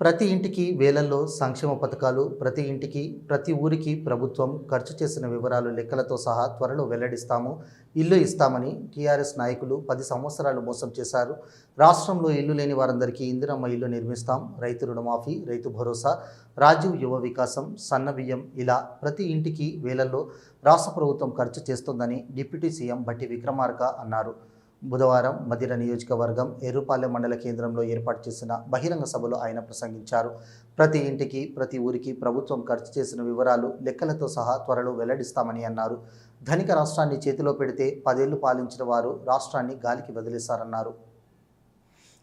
ప్రతి ఇంటికి వేలల్లో సంక్షేమ పథకాలు ప్రతి ఇంటికి ప్రతి ఊరికి ప్రభుత్వం ఖర్చు చేసిన వివరాలు లెక్కలతో సహా త్వరలో వెల్లడిస్తాము. ఇల్లు ఇస్తామని టీఆర్ఎస్ నాయకులు పది సంవత్సరాలు మోసం చేశారు. రాష్ట్రంలో ఇల్లు లేని వారందరికీ ఇందిరమ్మ ఇల్లు నిర్మిస్తాం. రైతు రుణమాఫీ రైతు భరోసా రాజీవ్ యువ వికాసం సన్నబియ్యం ఇలా ప్రతి ఇంటికి వేలల్లో రాష్ట్ర ప్రభుత్వం ఖర్చు చేస్తోందని డిప్యూటీ సీఎం బట్టి విక్రమార్క అన్నారు. బుధవారం మదిర నియోజకవర్గం ఎరుపాలెం మండల కేంద్రంలో ఏర్పాటు చేసిన బహిరంగ సభలో ఆయన ప్రసంగించారు. ప్రతి ఇంటికి ప్రతి ఊరికి ప్రభుత్వం ఖర్చు చేసిన వివరాలు లెక్కలతో సహా త్వరలో వెల్లడిస్తామని అన్నారు. ధనిక రాష్ట్రాన్ని చేతిలో పెడితే పదేళ్ళు పాలించిన వారు రాష్ట్రాన్ని గాలికి వదిలేశారన్నారు.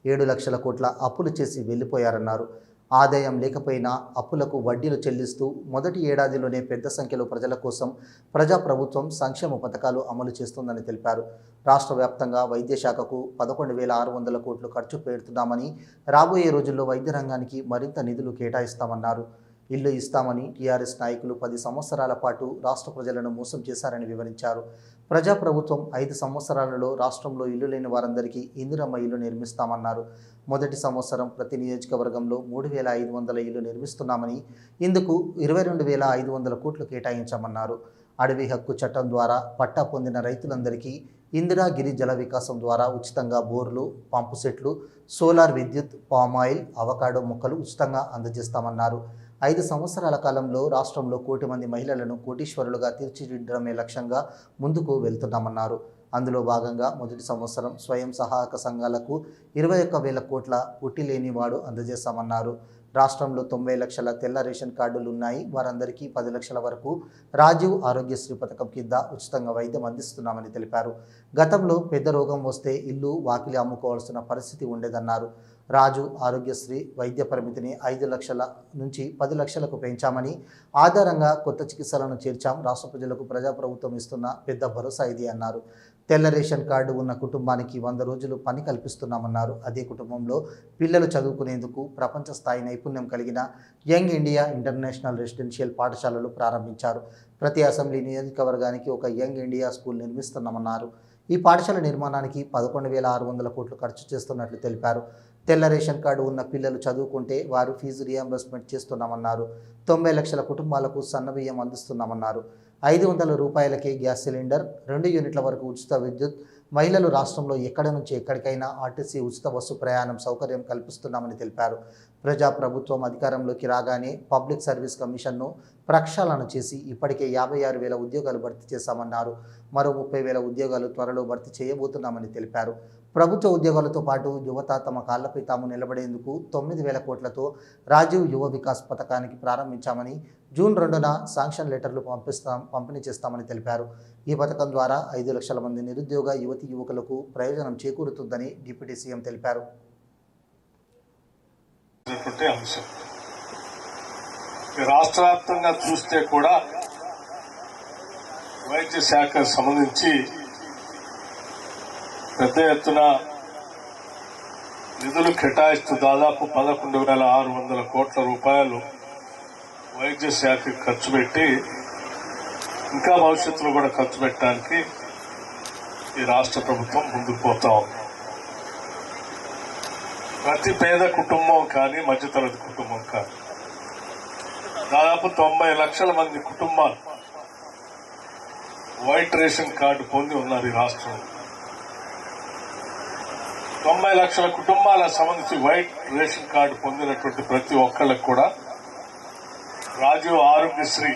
ఏడు లక్షల కోట్ల అప్పులు చేసి వెళ్ళిపోయారన్నారు. ఆదాయం లేకపోయినా అప్పులకు వడ్డీలు చెల్లిస్తూ మొదటి ఏడాదిలోనే పెద్ద సంఖ్యలో ప్రజల కోసం ప్రజాప్రభుత్వం సంక్షేమ పథకాలు అమలు చేస్తుందని తెలిపారు. రాష్ట్ర వ్యాప్తంగా వైద్య శాఖకు పదకొండు వేల ఆరు వందల కోట్లు ఖర్చు పెడుతున్నామని రాబోయే రోజుల్లో వైద్య రంగానికి మరింత నిధులు కేటాయిస్తామన్నారు. ఇల్లు ఇస్తామని టీఆర్ఎస్ నాయకులు పది సంవత్సరాల పాటు రాష్ట్ర ప్రజలను మోసం చేశారని వివరించారు. ప్రజాప్రభుత్వం ఐదు సంవత్సరాలలో రాష్ట్రంలో ఇల్లు లేని వారందరికీ ఇందిరమ్మ ఇల్లు నిర్మిస్తామన్నారు. మొదటి సంవత్సరం ప్రతి నియోజకవర్గంలో మూడు వేల ఐదు వందల ఇల్లు నిర్మిస్తున్నామని ఇందుకు ఇరవై రెండు వేల ఐదు వందల కోట్లు కేటాయించామన్నారు. అడవి హక్కు చట్టం ద్వారా పట్టా పొందిన రైతులందరికీ ఇందిరాగిరి జల వికాసం ద్వారా ఉచితంగా బోర్లు పంపు సెట్లు సోలార్ విద్యుత్ పామాయిల్ అవకాడో మొక్కలు ఉచితంగా అందజేస్తామన్నారు. ఐదు సంవత్సరాల కాలంలో రాష్ట్రంలో కోటి మంది మహిళలను కోటీశ్వరులుగా తీర్చిదిద్దడమే లక్ష్యంగా ముందుకు వెళ్తున్నామన్నారు. అందులో భాగంగా మొదటి సంవత్సరం స్వయం సహాయక సంఘాలకు ఇరవై ఒక్క వేల కోట్ల పుట్టి లేనివాడు అందజేస్తామన్నారు రాష్ట్రంలో తొంభై లక్షల తెల్ల రేషన్ కార్డులు ఉన్నాయి. వారందరికీ పది లక్షల వరకు రాజీవ్ ఆరోగ్యశ్రీ పథకం కింద ఉచితంగా వైద్యం అందిస్తున్నామని తెలిపారు. గతంలో పెద్ద రోగం వస్తే ఇల్లు వాకిలి అమ్ముకోవాల్సిన పరిస్థితి ఉండేదన్నారు. రాజు ఆరోగ్యశ్రీ వైద్య పరిమితిని ఐదు లక్షల నుంచి పది లక్షలకు పెంచామని ఆధారంగా కొత్త చికిత్సలను చేర్చాం. రాష్ట్ర ప్రజలకు ప్రజాప్రభుత్వం ఇస్తున్న పెద్ద భరోసా ఇది అన్నారు. తెల్ల రేషన్ కార్డు ఉన్న కుటుంబానికి వంద రోజులు పని కల్పిస్తున్నామన్నారు. అదే కుటుంబంలో పిల్లలు చదువుకునేందుకు ప్రపంచ స్థాయి నైపుణ్యం కలిగిన యంగ్ ఇండియా ఇంటర్నేషనల్ రెసిడెన్షియల్ పాఠశాలలు ప్రారంభించారు. ప్రతి అసెంబ్లీ నియోజకవర్గానికి ఒక యంగ్ ఇండియా స్కూల్ నిర్మిస్తున్నామన్నారు. ఈ పాఠశాల నిర్మాణానికి పదకొండు వేల ఆరు వందల కోట్లు ఖర్చు చేస్తున్నట్లు తెలిపారు. తెల్ల రేషన్ కార్డు ఉన్న పిల్లలు చదువుకుంటే వారు ఫీజు రియంబర్స్మెంట్ చేస్తున్నామన్నారు. తొంభై లక్షల కుటుంబాలకు సన్నబియ్యం అందిస్తున్నామన్నారు. ఐదు వందల రూపాయలకే గ్యాస్ సిలిండర్ రెండు యూనిట్ల వరకు ఉచిత విద్యుత్ మహిళలు రాష్ట్రంలో ఎక్కడి నుంచి ఎక్కడికైనా ఆర్టీసీ ఉచిత బస్సు ప్రయాణం సౌకర్యం కల్పిస్తున్నామని తెలిపారు. ప్రజా ప్రభుత్వం అధికారంలోకి రాగానే పబ్లిక్ సర్వీస్ కమిషన్ను ప్రక్షాళన చేసి ఇప్పటికే యాభై ఆరు వేల ఉద్యోగాలు భర్తీ చేశామన్నారు. మరో ముప్పై వేల ఉద్యోగాలు త్వరలో భర్తీ చేయబోతున్నామని తెలిపారు. ప్రభుత్వ ఉద్యోగాలతో పాటు యువత తమ కాళ్ళపై తాము నిలబడేందుకు తొమ్మిది వేల కోట్లతో రాజీవ్ యువ వికాస్ పథకానికి ప్రారంభించామని జూన్ రెండున శాంక్షన్ లెటర్లు పంపిస్తాం పంపిణీ చేస్తామని తెలిపారు. ఈ పథకం ద్వారా ఐదు లక్షల మంది నిరుద్యోగ యువతి యువకులకు ప్రయోజనం చేకూరుతుందని డిప్యూటీ సీఎం తెలిపారు. రాష్ట్ర వ్యాప్తంగా చూస్తే కూడా వైద్య శాఖకు సంబంధించి పెద్ద ఎత్తున నిధులు కేటాయిస్తూ దాదాపు పదకొండు వేల ఆరు వందల కోట్ల రూపాయలు వైద్య శాఖకి ఖర్చు పెట్టి ఇంకా భవిష్యత్తులో కూడా ఖర్చు పెట్టడానికి ఈ రాష్ట్ర ప్రభుత్వం ముందుకు పోతా ఉంది. ప్రతి పేద కుటుంబం కానీ మధ్యతరగతి కుటుంబం కానీ దాదాపు తొంభై లక్షల మంది కుటుంబాలు వైట్ రేషన్ కార్డు పొంది ఉన్నారు ఈ రాష్ట్రంలో. తొంభై లక్షల కుటుంబాలకు సంబంధించి వైట్ రేషన్ కార్డు పొందినటువంటి ప్రతి ఒక్కళ్ళకు కూడా రాజీవ్ ఆరోగ్యశ్రీ.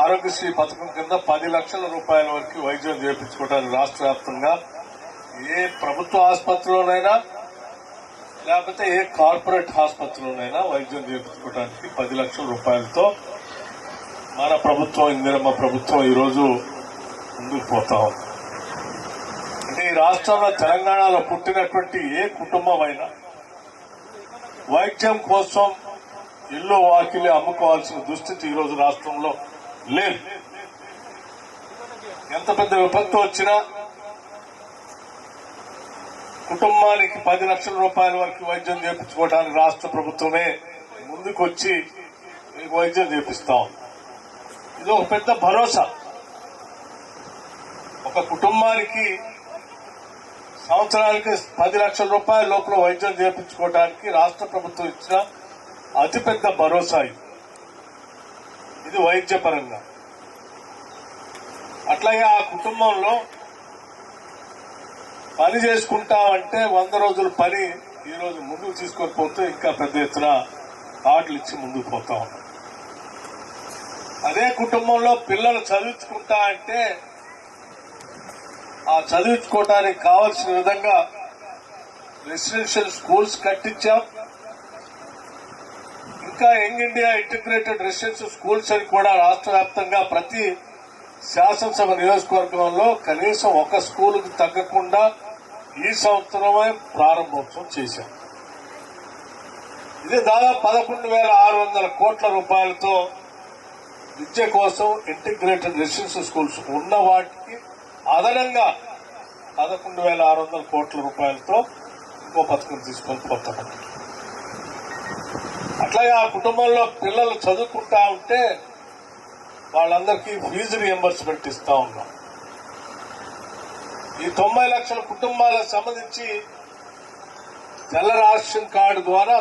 ఆరోగ్యశ్రీ పథకం కింద పది లక్షల రూపాయల వరకు వైద్యం చేయించుకోవడానికి రాష్ట్ర వ్యాప్తంగా ఏ ప్రభుత్వ ఆసుపత్రిలోనైనా లేకపోతే ఏ కార్పొరేట్ ఆసుపత్రిలోనైనా వైద్యం చేయించుకోవడానికి పది లక్షల రూపాయలతో మన ప్రభుత్వం ఇందిరమ్మ ప్రభుత్వం ఈరోజు ముందుకు పోతా ఉంది. ఈ రాష్ట్రంలో తెలంగాణలో పుట్టినటువంటి ఏ కుటుంబం అయినా వైద్యం కోసం ఇల్లు వాకిలి అమ్ముకోవాల్సిన దుస్థితి ఈరోజు రాష్ట్రంలో లేదు. ఎంత పెద్ద విపత్తు వచ్చినా కుటుంబానికి పది లక్షల రూపాయల వరకు వైద్యం చేయించుకోవడానికి రాష్ట్ర ప్రభుత్వమే ముందుకొచ్చి మీకు వైద్యం చేపిస్తాం ఇది ఒక పెద్ద భరోసా. ఒక కుటుంబానికి సంవత్సరానికి పది లక్షల రూపాయల లోపల వైద్యం చేయించుకోవడానికి రాష్ట్ర ప్రభుత్వం ఇచ్చిన అతిపెద్ద భరోసా ఇది. ఇది వైద్యపరంగా. అట్లాగే ఆ కుటుంబంలో పని చేసుకుంటామంటే వంద రోజుల పని ఈ రోజు ముందుకు తీసుకొని పోతే ఇంకా పెద్ద ఎత్తున కార్డులు ఇచ్చి ముందుకు పోతా ఉన్నాం అదే కుటుంబంలో పిల్లలు చదివించుకుంటా అంటే ఆ చదివించుకోవడానికి కావలసిన విధంగా రెసిడెన్షియల్ స్కూల్స్ కట్టించాం. ఇంకా young India integrated residential schools అని కూడా రాష్ట్ర వ్యాప్తంగా ప్రతి శాసనసభ నియోజకవర్గంలో కనీసం ఒక స్కూలుకు తగ్గకుండా ఈ సంవత్సరమే ప్రారంభోత్సవం చేశాం. ఇది దాదాపు పదకొండు వేల ఆరు వందల కోట్ల రూపాయలతో విద్య కోసం ఇంటిగ్రేటెడ్ రెసిడెన్షియల్ స్కూల్స్ ఉన్న వాటికి అదనంగా పదకొండు వేల ఆరు వందల కోట్ల రూపాయలతో ఇంకో పథకం తీసుకొని పోతాం అట్లాగే ఆ కుటుంబంలో పిల్లలు చదువుకుంటా ఉంటే వాళ్ళందరికీ ఫీజు రియంబర్స్మెంట్ ఇస్తా ఉన్నాం. ఈ తొంభై లక్షల కుటుంబాలకు సంబంధించి తెల్ల రేషన్ కార్డు ద్వారా